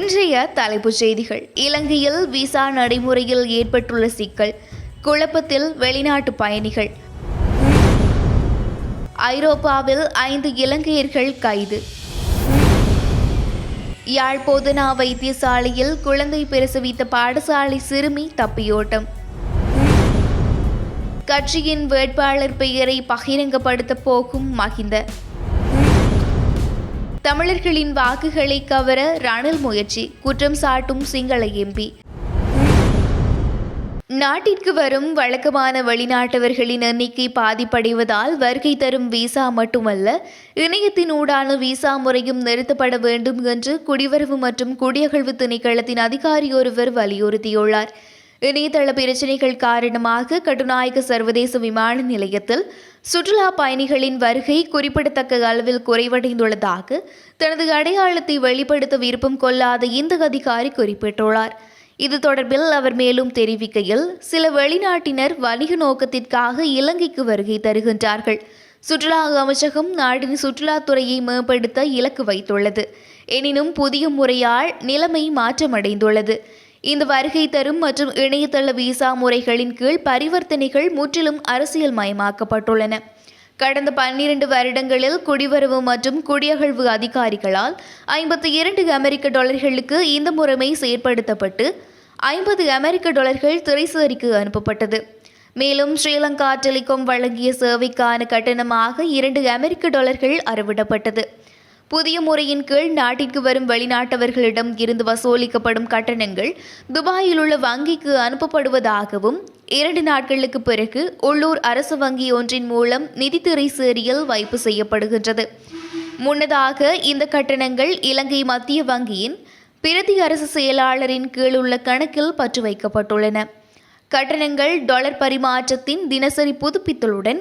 இன்றைய தலைப்புச் செய்திகள். இலங்கையில் விசா நடைமுறையில் ஏற்பட்டுள்ள சிக்கல். குழப்பத்தில் வெளிநாட்டு பயணிகள். ஐரோப்பாவில் ஐந்து இலங்கையர்கள் கைது. யாழ்போதனா வைத்தியசாலையில் குழந்தை பிரசவித்த பாடசாலை சிறுமி தப்பியோட்டம். கட்சியின் வேட்பாளர் பெயரை பகிரங்கப்படுத்த போகும் மகிந்த. தமிழர்களின் வாக்குகளை கவர ரணில் முயற்சி குற்றம் சாட்டும் சிங்கள எம்பி. நாட்டிற்கு வரும் வழக்கமான வெளிநாட்டவர்களின் எண்ணிக்கை பாதிப்படைவதால் வருகை தரும் விசா மட்டுமல்ல இணையத்தின் ஊடான விசா முறையும் நிறுத்தப்பட வேண்டும் என்று குடிவரவு மற்றும் குடியகழ்வு திணைக்களத்தின் அதிகாரி ஒருவர் வலியுறுத்தியுள்ளார். இணையதள பிரச்சினைகள் காரணமாக கட்டுநாயக்க சர்வதேச விமான நிலையத்தில் சுற்றுலா பயணிகளின் வருகை குறிப்பிடத்தக்க அளவில் குறைவடைந்துள்ளதாக தனது அடையாளத்தை வெளிப்படுத்த விருப்பம் கொள்ளாத இந்த அதிகாரி குறிப்பிட்டுள்ளார். இது தொடர்பில் அவர் மேலும் தெரிவிக்கையில் சில வெளிநாட்டினர் வணிக நோக்கத்திற்காக இலங்கைக்கு வருகை தருகின்றார்கள். சுற்றுலா அமைச்சகம் நாட்டின் சுற்றுலாத்துறையை மேம்படுத்த இலக்கு வைத்துள்ளது. எனினும் புதிய முறையால் நிலைமை மாற்றமடைந்துள்ளது. இந்த வருகை தரும் மற்றும் இணையதள விசா முறைகளின் கீழ் பரிவர்த்தனைகள் முற்றிலும் அரசியல் மயமாக்கப்பட்டுள்ளன கடந்த பன்னிரண்டு வருடங்களில் குடிவரவு மற்றும் குடியகழ்வு அதிகாரிகளால் ஐம்பத்தி இரண்டு அமெரிக்க டாலர்களுக்கு இந்த முறைமை செயற்படுத்தப்பட்டு ஐம்பது அமெரிக்க டாலர்கள் திரைசேரிக்கு அனுப்பப்பட்டது. மேலும் ஸ்ரீலங்கா டெலிகாம் வழங்கிய சேவைக்கான கட்டணமாக இரண்டு அமெரிக்க டாலர்கள் அறவிடப்பட்டது. புதிய முறையின் கீழ் நாட்டிற்கு வரும் வெளிநாட்டவர்களிடம் இருந்து வசூலிக்கப்படும் கட்டணங்கள் துபாயில் உள்ள வங்கிக்கு அனுப்பப்படுவதாகவும் இரண்டு நாட்களுக்கு பிறகு உள்ளூர் அரசு வங்கி ஒன்றின் மூலம் நிதித்துறை சேரியில் வைப்பு செய்யப்படுகின்றது. முன்னதாக இந்த கட்டணங்கள் இலங்கை மத்திய வங்கியின் பிரதி அரசு செயலாளரின் கீழ் உள்ள கணக்கில் பற்று வைக்கப்பட்டுள்ளன. கட்டணங்கள் டாலர் பரிமாற்றத்தின் தினசரி புதுப்பித்தலுடன்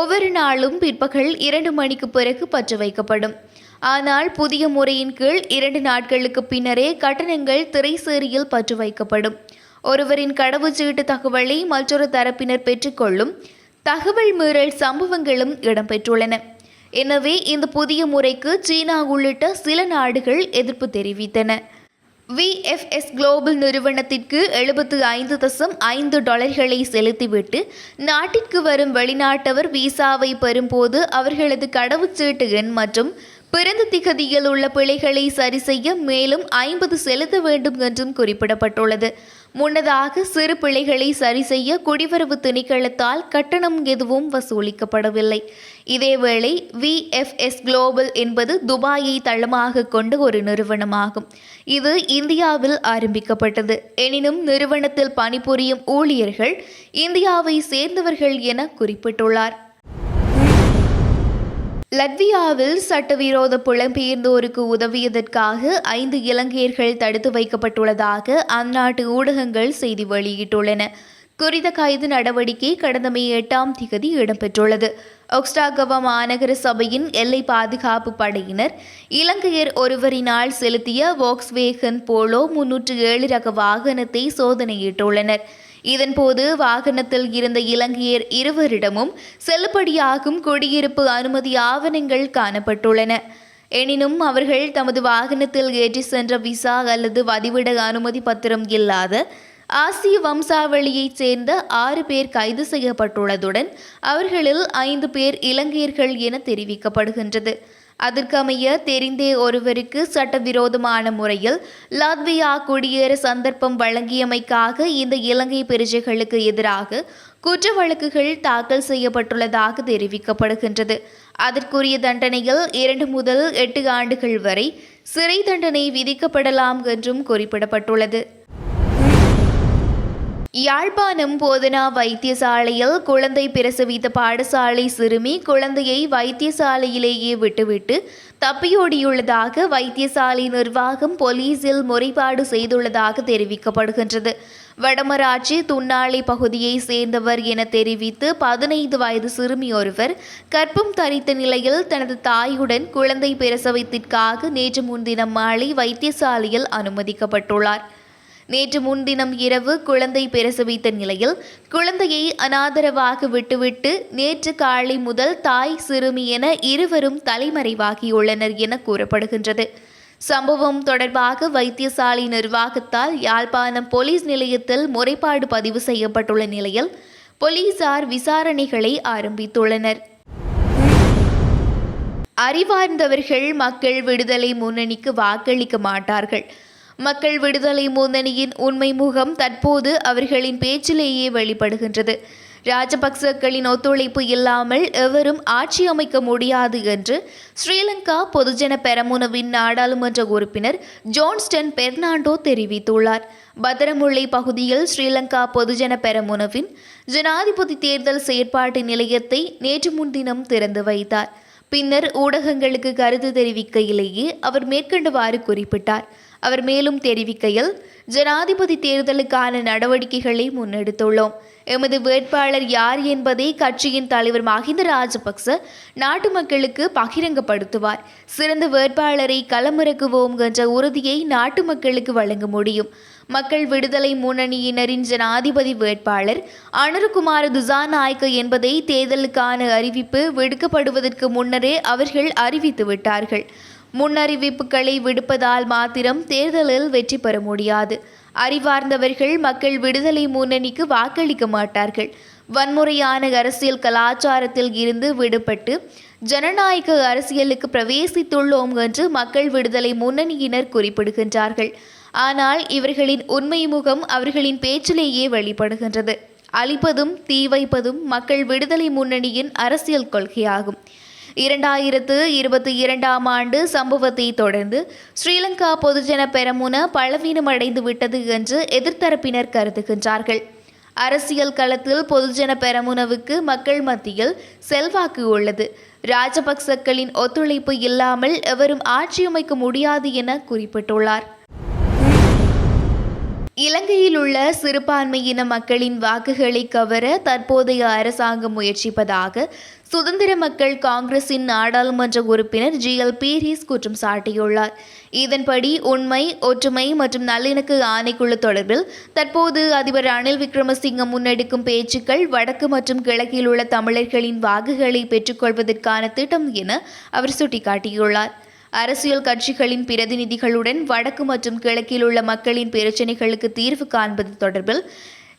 ஒவ்வொரு நாளும் பிற்பகல் இரண்டு மணிக்கு பிறகு பற்று வைக்கப்படும். ஆனால் புதிய முறையின் கீழ் இரண்டு நாட்களுக்கு பின்னரே கட்டணங்கள் திரைசேரியில் பற்று வைக்கப்படும். ஒருவரின் கடவுச்சீட்டு தகவலை மற்றொரு தரப்பினர் பெற்றுக்கொள்ளும் தகவல் மீறல் சம்பவங்களும் இடம்பெற்றுள்ளன. எனவே இந்த புதிய முறைக்கு சீனா உள்ளிட்ட சில நாடுகள் எதிர்ப்பு தெரிவித்தன. விஎஃப்எஸ் குளோபல் நிறுவனத்திற்கு எழுபத்து ஐந்து தசம் ஐந்து டாலர்களை செலுத்திவிட்டு நாட்டிற்கு வரும் வெளிநாட்டவர் விசாவை பெறும்போது அவர்களது கடவுச்சீட்டு எண் மற்றும் பிறந்த திகதியில் உள்ள பிழைகளை சரி செய்ய மேலும் ஐம்பது செலுத்த வேண்டும் என்றும் குறிப்பிடப்பட்டுள்ளது. முன்னதாக சிறு பிழைகளை சரி செய்ய குடிவரவு திணைக்களத்தால் கட்டணம் எதுவும் வசூலிக்கப்படவில்லை. இதேவேளை விஎஃப்எஸ் குளோபல் என்பது துபாயை தளமாக கொண்ட ஒரு நிறுவனமாகும். இது இந்தியாவில் ஆரம்பிக்கப்பட்டது. எனினும் நிறுவனத்தில் பணிபுரியும் ஊழியர்கள் இந்தியாவை சேர்ந்தவர்கள் என குறிப்பிட்டுள்ளார். லத்வியாவில் சட்டவிரோத புலம்பெயர்ந்தோருக்கு உதவியதற்காக ஐந்து இலங்கையர்கள் தடுத்து வைக்கப்பட்டுள்ளதாக அந்நாட்டு ஊடகங்கள் செய்தி வெளியிட்டுள்ளன. குறித்த கைது நடவடிக்கை கடந்த மே எட்டாம் திகதி இடம்பெற்றுள்ளது. ஒக்ஸ்டாகவா மாநகர சபையின் எல்லை பாதுகாப்பு படையினர் இலங்கையர் ஒருவரினால் செலுத்திய வோக்ஸ்வேகன் போலோ முன்னூற்று ஏழு ரக வாகனத்தை சோதனையிட்டுள்ளனர். இதன்போது வாகனத்தில் இருந்த இலங்கையர் இருவரிடமும் செல்லுபடியாகும் குடியிருப்பு அனுமதி ஆவணங்கள் காணப்பட்டுள்ளன. எனினும் அவர்கள் தமது வாகனத்தில் ஏற்றி சென்ற விசா அல்லது வதிவிட அனுமதி பத்திரம் இல்லாத ஆசிய வம்சாவளியைச் சேர்ந்த ஆறு பேர் கைது செய்யப்பட்டுள்ளதுடன் அவர்களில் ஐந்து பேர் இலங்கையர்கள் என தெரிவிக்கப்படுகின்றது. அதற்கமைய தெரிந்தே ஒருவருக்கு சட்டவிரோதமான முறையில் லாத்வியா குடியேற சந்தர்ப்பம் வழங்கியமைக்காக இந்த இலங்கை பிரஜைகளுக்கு எதிராக குற்ற வழக்குகள் தாக்கல் செய்யப்பட்டுள்ளதாக தெரிவிக்கப்படுகின்றது. அதற்குரிய தண்டனையில் இரண்டு முதல் எட்டு ஆண்டுகள் வரை சிறை தண்டனை விதிக்கப்படலாம் என்றும் குறிப்பிடப்பட்டுள்ளது. யாழ்ப்பாணம் போதனா வைத்தியசாலையில் குழந்தை பிரசவித்த பாடசாலை சிறுமி குழந்தையை வைத்தியசாலையிலேயே விட்டுவிட்டு தப்பியோடியுள்ளதாக வைத்தியசாலை நிர்வாகம் போலீசில் முறைப்பாடு செய்துள்ளதாக தெரிவிக்கப்படுகின்றது. வடமராட்சி துண்ணாளி பகுதியை சேர்ந்தவர் என தெரிவித்து பதினைந்து வயது சிறுமி ஒருவர் கற்பம் தரித்த நிலையில் தனது தாயுடன் குழந்தை பிரசவத்திற்காக நேற்று முன்தினம் மாலை வைத்தியசாலையில் அனுமதிக்கப்பட்டுள்ளார். நேற்று முன்தினம் இரவு குழந்தை பிரசவித்த நிலையில் குழந்தையை அனாதரவாக விட்டுவிட்டு நேற்று காலை முதல் தாய் சிறுமி என இருவரும் தலைமறைவாகியுள்ளனர் என கூறப்படுகின்றது. சம்பவம் தொடர்பாக வைத்தியசாலை நிர்வாகத்தால் யாழ்ப்பாணம் போலீஸ் நிலையத்தில் முறைப்பாடு பதிவு செய்யப்பட்டுள்ள நிலையில் போலீசார் விசாரணைகளை ஆரம்பித்துள்ளனர். அறிவார்ந்தவர்கள் மக்கள் விடுதலை முன்னணிக்கு வாக்களிக்க மாட்டார்கள். மக்கள் விடுதலை முன்னணியின் உண்மை முகம் தற்போது அவர்களின் பேச்சிலேயே வெளிப்படுகின்றது. ராஜபக்சக்களின் ஒத்துழைப்பு இல்லாமல் எவரும் ஆட்சி அமைக்க முடியாது என்று ஸ்ரீலங்கா பொதுஜன பெரமுனவின் நாடாளுமன்ற உறுப்பினர் ஜோன்ஸ்டன் பெர்னாண்டோ தெரிவித்துள்ளார். பதரமுல்லை பகுதியில் ஸ்ரீலங்கா பொதுஜன பெரமுனவின் ஜனாதிபதி தேர்தல் செயற்பாட்டு நிலையத்தை நேற்று முன்தினம் திறந்து வைத்தார். பின்னர் ஊடகங்களுக்கு கருத்து தெரிவிக்கையிலேயே அவர் மேற்கண்டவாறு குறிப்பிட்டார். அவர் மேலும் தெரிவிக்கையில் ஜனாதிபதி தேர்தலுக்கான நடவடிக்கைகளை முன்னெடுத்துள்ளோம். எமது வேட்பாளர் யார் என்பதை கட்சியின் தலைவர் மஹிந்த ராஜபக்ச நாட்டு மக்களுக்கு பகிரங்கப்படுத்துவார். சிறந்த வேட்பாளரை களமிறக்குவோம் என்ற உறுதியை நாட்டு மக்களுக்கு வழங்க முடியும். மக்கள் விடுதலை முன்னணியினரின் ஜனாதிபதி வேட்பாளர் அனுருகுமார் துசாநாயக்க என்பதை தேர்தலுக்கான அறிவிப்பு விடுக்கப்படுவதற்கு முன்னரே அவர்கள் அறிவித்து விட்டார்கள் முன்னறிவிப்புகளை விடுப்பதால் மாத்திரம் தேர்தலில் வெற்றி பெற முடியாது. அறிவார்ந்தவர்கள் மக்கள் விடுதலை முன்னணிக்கு வாக்களிக்க மாட்டார்கள். வன்முறையான அரசியல் கலாச்சாரத்தில் இருந்து விடுபட்டு ஜனநாயக அரசியலுக்கு பிரவேசித்துள்ளோம் என்று மக்கள் விடுதலை முன்னணியினர் குறிப்பிடுகின்றார்கள். ஆனால் இவர்களின் உண்மை முகம் அவர்களின் பேச்சிலேயே வெளிப்படுகின்றது. அழிப்பதும் தீ வைப்பதும் மக்கள் விடுதலை முன்னணியின் அரசியல் கொள்கையாகும். இரண்டாயிரத்து இருபத்தி இரண்டாம் ஆண்டு சம்பவத்தை தொடர்ந்து ஸ்ரீலங்கா பொதுஜன பெரமுன பலவீனமடைந்து விட்டது என்று எதிர்த்தரப்பினர் கருதுகின்றார்கள். அரசியல் களத்தில் பொதுஜன பெரமுனவுக்கு மக்கள் மத்தியில் செல்வாக்கு உள்ளது. ராஜபக்சக்களின் ஒத்துழைப்பு இல்லாமல் எவரும் ஆட்சியமைக்க முடியாது என குறிப்பிட்டுள்ளார். இலங்கையில் உள்ள சிறுபான்மையின மக்களின் வாக்குகளை கவர தற்போதைய அரசாங்கம் முயற்சிப்பதாக சுதந்திர மக்கள் காங்கிரசின் நாடாளுமன்ற உறுப்பினர் ஜி. எல். பீரிஸ் குற்றம் சாட்டியுள்ளார். இதன்படி உண்மை ஒற்றுமை மற்றும் நல்லிணக்க ஆணைக்குழு தொடர்பில் தற்போது அதிபர் ரணில் விக்ரமசிங்க முன்னெடுக்கும் பேச்சுக்கள் வடக்கு மற்றும் கிழக்கில் உள்ள தமிழர்களின் வாக்குகளை பெற்றுக்கொள்வதற்கான திட்டம் என அவர் சுட்டிக்காட்டியுள்ளார். அரசியல் கட்சிகளின் பிரதிநிதிகளுடன் வடக்கு மற்றும் கிழக்கில் உள்ள மக்களின் பிரச்சினைகளுக்கு தீர்வு காண்பது தொடர்பில்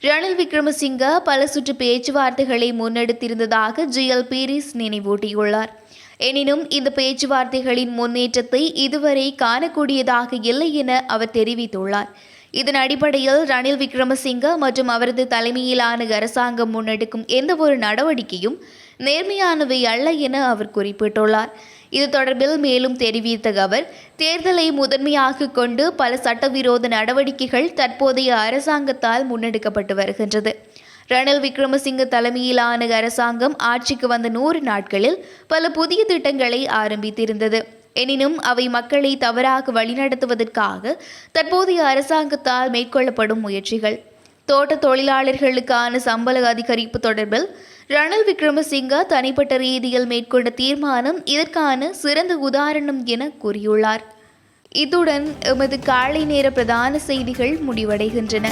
ரணில் விக்ரமசிங்க பல சுற்று பேச்சுவார்த்தைகளை முன்னெடுத்திருந்ததாக ஜி எல் பீரிஸ் நினைவூட்டியுள்ளார். எனினும் இந்த பேச்சுவார்த்தைகளின் முன்னேற்றத்தை இதுவரை காணக்கூடியதாக இல்லை என அவர் தெரிவித்துள்ளார். இதன் அடிப்படையில் ரணில் விக்ரமசிங்க மற்றும் அவரது தலைமையிலான அரசாங்கம் முன்னெடுக்கும் எந்தவொரு நடவடிக்கையும் நேர்மையானவை அல்ல என அவர் குறிப்பிட்டுள்ளார். இது தொடர்பில் மேலும் தெரிவித்த அவர் தேர்தலை முதன்மையாக கொண்டு பல சட்டவிரோத நடவடிக்கைகள் தற்போதைய அரசாங்கத்தால் முன்னெடுக்கப்பட்டு வருகின்றது. ரணில் விக்ரமசிங்க தலைமையிலான அரசாங்கம் ஆட்சிக்கு வந்த நூறு நாட்களில் பல புதிய திட்டங்களை ஆரம்பித்திருந்தது. எனினும் அவை மக்களை தவறாக வழிநடத்துவதற்காக தற்போதைய அரசாங்கத்தால் மேற்கொள்ளப்படும் முயற்சிகள். தோட்ட தொழிலாளர்களுக்கான சம்பள அதிகரிப்பு தொடர்பில் ரணில் விக்ரமசிங்கா தனிப்பட்ட ரீதியில் மேற்கொண்ட தீர்மானம் இதற்கான சிறந்த உதாரணம் என கூறியுள்ளார். இத்துடன் எமது காலை நேர பிரதான செய்திகள் முடிவடைகின்றன.